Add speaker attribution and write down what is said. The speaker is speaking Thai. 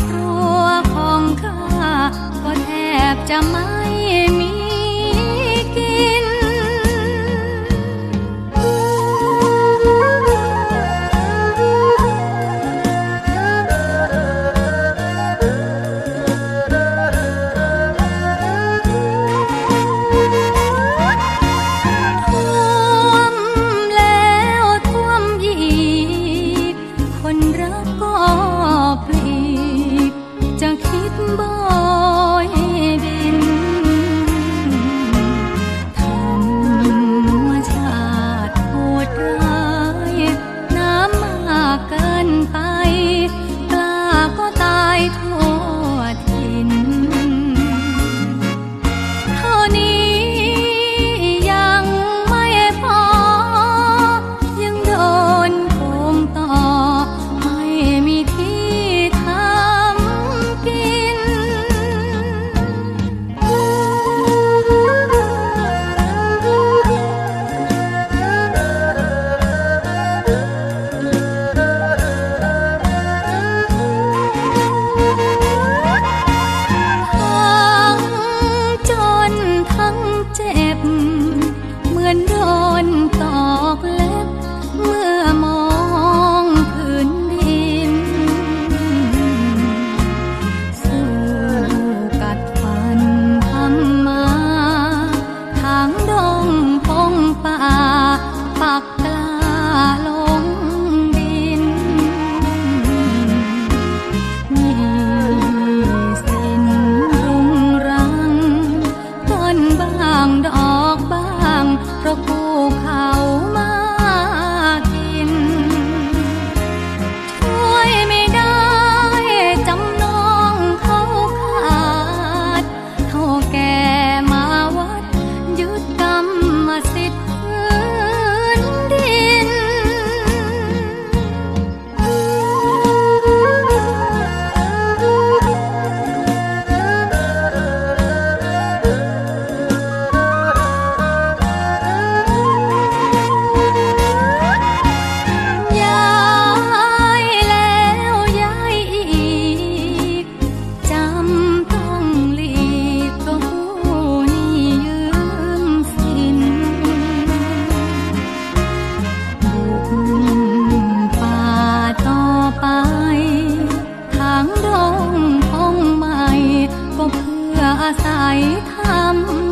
Speaker 1: ครัวของข้าก็แทบจะไม่ ใส่ทำ